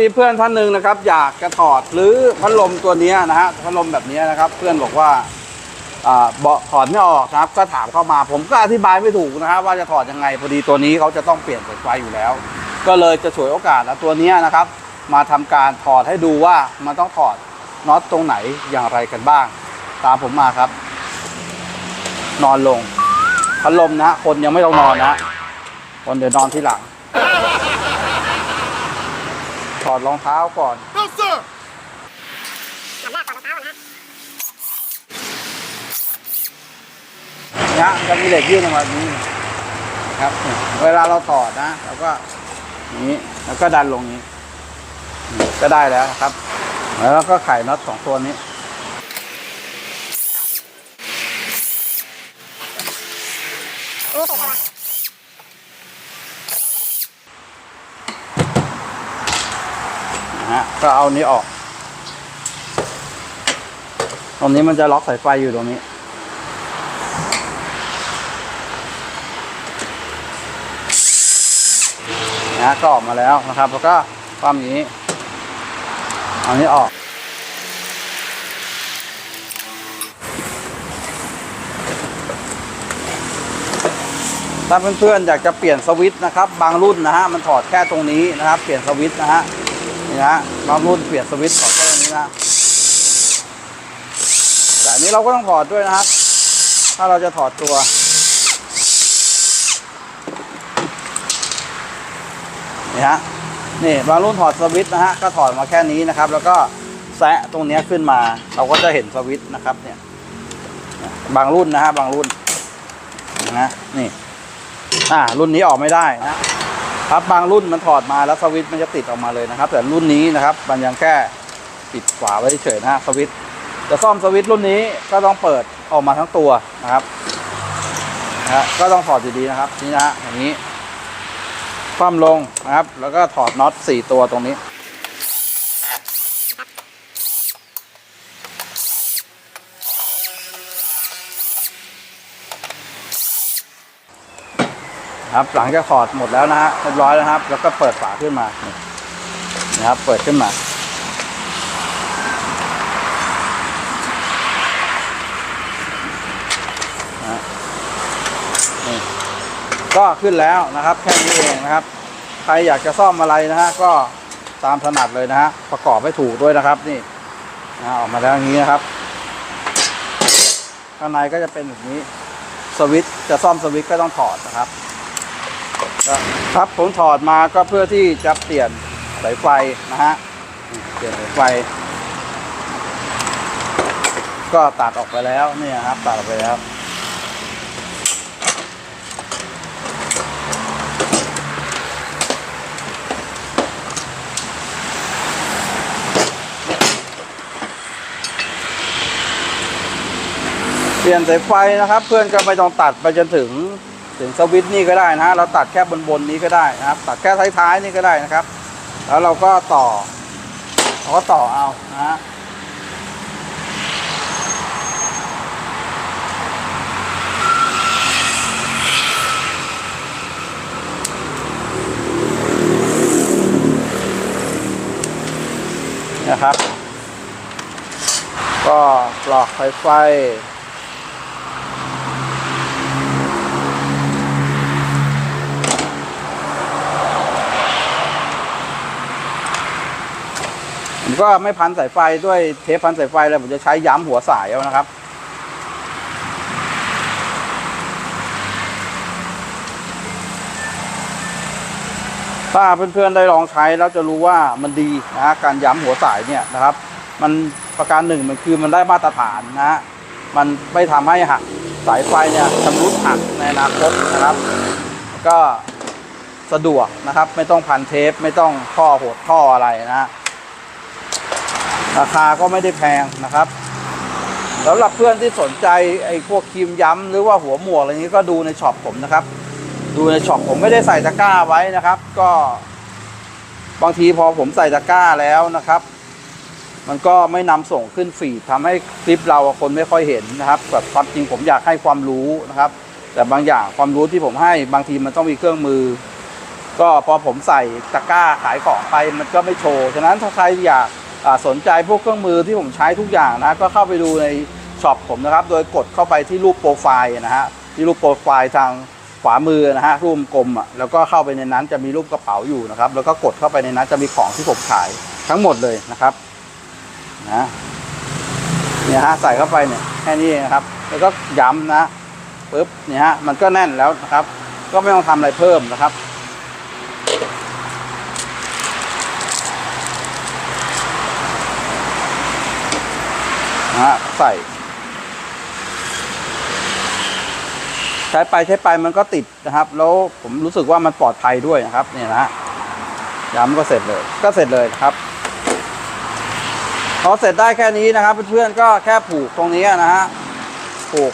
มีเพื่อนท่านหนึ่งนะครับ อยากจะถอดหรือพัดลมตัวนี้นะฮะพัดลมแบบนี้นะครับ เพื่อนบอกว่าอ่าเบาะถอดไม่ออกนะครับ ก็ถามเข้ามา ผมก็อธิบายไม่ถูกนะครับ ว่าจะถอดยังไงพอดีตัวนี้เขาจะต้องเปลี่ยนสายไฟอยู่แล้ว ก็เลยจะฉวยโอกาสเอาตัวนี้นะครับ มาทำการถอดให้ดูว่ามันต้องถอดน็อตตรงไหนอย่างไรกันบ้าง ตามผมมาครับ นอนลงพัดลมนะ คนยังไม่ต้องนอนนะคนเดี๋ยวนอนที่หลัง ถอดรองเท้าก่อน No, sir. นะจะมีเหล็กยื่นออกมาแบบนี้ครับเนี่ยเวลาเราถอดนะเราก็อย่างนี้แล้วก็ดันลงนี้นี่ก็ได้แล้วนะครับ แล้วก็ไขน็อตสองตัวนี้นะฮะ ก็เอานี้ออก ตรงนี้มันจะล็อกสายไฟอยู่ตรงนี้ นะก็ออกมาแล้วนะครับ แล้วก็ความนี้ เอานี้ออก ถ้าเพื่อนๆอยากจะเปลี่ยนสวิตช์นะครับ บางรุ่นนะฮะ มันถอดแค่ตรงนี้นะครับ เปลี่ยนสวิตช์นะฮะ นี่นะฮะบางรุ่นเปลี่ยนสวิตช์ถอดแค่ตรงนี้นะแต่นี้เราก็ต้องถอดด้วยนะครับ ถ้าเราจะถอดตัวนี่ฮะนี่บางรุ่นถอดสวิตช์นะฮะก็ถอดมาแค่นี้นะครับ แล้วก็แซะตรงนี้ขึ้นมา เราก็จะเห็นสวิตช์นะครับเนี่ยบางรุ่นนะฮะบางรุ่นนะนี่อ่ารุ่นนี้ออกไม่ได้นะ ครับบางรุ่นมันถอดมาแล้วสวิตช์มันจะติดออกมาเลยนะครับ แต่รุ่นนี้นะครับมันยังแค่ปิดฝาไว้เฉยนะฮะสวิตช์จะซ่อมสวิตช์รุ่นนี้ก็ต้องเปิดออกมาทั้งตัวนะครับนะก็ต้องถอดอยู่ดีนะครับนี่นะฮะอย่างนี้คว่ำลงนะครับ แล้วก็ถอดน็อตสี่ตัวตรงนี้ ครับหลังจากถอดหมดแล้วนะฮะเรียบร้อยแล้วครับ แล้วก็เปิดฝาขึ้นมานี่นะครับ เปิดขึ้นมาฮะนี่ก็ขึ้นแล้วนะครับแค่นี้เองนะครับ ใครอยากจะซ่อมอะไรนะฮะก็ตามถนัดเลยนะฮะประกอบให้ถูกด้วยนะครับนี่นะออกมาแล้วอย่างนี้นะครับ ข้างในก็จะเป็นแบบนี้สวิตช์จะซ่อมสวิตช์ก็ต้องถอดนะครับ ครับผมถอดมาก็เพื่อที่จะเปลี่ยนสายไฟนะฮะเปลี่ยนสายไฟ ก็ตัดออกไปแล้วเนี่ยครับตัดออกไปแล้วเปลี่ยนสายไฟนะครับ เพื่อนก็ไม่ต้องตัดไปจนถึง ถึงสวิตช์นี่ก็ได้นะเราตัดแค่บนบนนี้ก็ได้นะครับ ตัดแค่ท้ายๆนี่ก็ได้นะครับ แล้วเราก็ต่อเราก็ต่อเอานะนะครับ ก็ปลอกสายไฟ ก็ไม่พันสายไฟด้วยเทปพันสายไฟเลยผมจะใช้ย้ำหัวสายเอานะครับ ถ้าเพื่อนๆได้ลองใช้แล้วจะรู้ว่ามันดีนะการย้ำหัวสายเนี่ยนะครับ มันประการหนึ่งมันคือมันได้มาตรฐานนะฮะมันไม่ทำให้หักสายไฟเนี่ยชำรุดหักในอนาคตนะครับ ก็สะดวกนะครับ ไม่ต้องพันเทปไม่ต้องท่อหดท่ออะไรนะฮะ ราคาก็ไม่ได้แพงนะครับสำหรับเพื่อนที่สนใจไอ้พวกครีมย้ำหรือว่าหัวหมวกอะไรนี้ก็ดูในช็อปผมนะครับ ดูในช็อปผมไม่ได้ใส่ตะกร้าไว้นะครับ ก็บางทีพอผมใส่ตะกร้าแล้วนะครับ มันก็ไม่นำส่งขึ้นฟีดทำให้คลิปเราคนไม่ค่อยเห็นนะครับแบบความจริงผมอยากให้ความรู้นะครับ แต่บางอย่างความรู้ที่ผมให้บางทีมันต้องมีเครื่องมือ ก็พอผมใส่ตะกร้าขายของไปมันก็ไม่โชว์ฉะนั้นถ้าใครอยาก สนใจพวกเครื่องมือที่ผมใช้ทุกอย่างนะก็เข้าไปดูในช็อปผมนะครับ โดยกดเข้าไปที่รูปโปรไฟล์นะฮะที่รูปโปรไฟล์ทางขวามือนะฮะรูปกลมอะแล้วก็เข้าไปในนั้นจะมีรูปกระเป๋าอยู่นะครับ แล้วก็กดเข้าไปในนั้นจะมีของที่ผมขายทั้งหมดเลยนะครับนะเนี่ยฮะใส่เข้าไปเนี่ยแค่นี้นะครับ แล้วก็ย้ำนะปึ๊บเนี่ยฮะมันก็แน่นแล้วนะครับ ก็ไม่ต้องทำอะไรเพิ่มนะครับะใส่ ใช้ไปใช้ไปมันก็ติดนะครับ แล้วผมรู้สึกว่ามันปลอดภัยด้วยนะครับ เนี่ยนะย้ำก็เสร็จเลย ก็เสร็จเลยครับพอเสร็จได้แค่นี้นะครับ เพื่อนๆก็แค่ผูกตรงนี้นะฮะผูก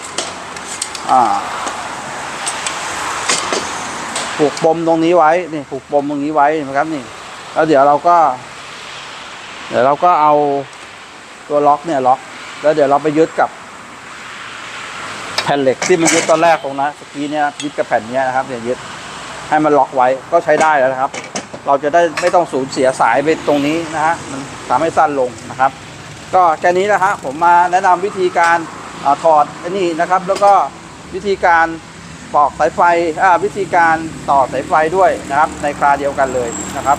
อ่าผูกปมตรงนี้ไว้นี่ผูกปมตรงนี้ไว้นะครับนี่ แล้วเดี๋ยวเราก็ เดี๋ยวเราก็เอาตัวล็อกเนี่ยล็อก แล้วเดี๋ยวเราไปยึดกับ แผ่นเหล็กที่มันยึดตอนแรกตรงนั้นสกี้เนี่ยยึดกับแผ่นเนี้ยนะครับเนี่ยยึดให้มันล็อกไว้ก็ใช้ได้แล้วนะครับ เราจะได้ไม่ต้องสูญเสียสายไปตรงนี้นะฮะมันทำให้สั้นลงนะครับ ก็แค่นี้นะฮะผมมาแนะนำวิธีการอถอดอ้นี่นะครับ แล้วก็วิธีการปอกสายไฟวิธีการต่อสายไฟด้วยนะครับ ในคราเดียวกันเลยนะครับ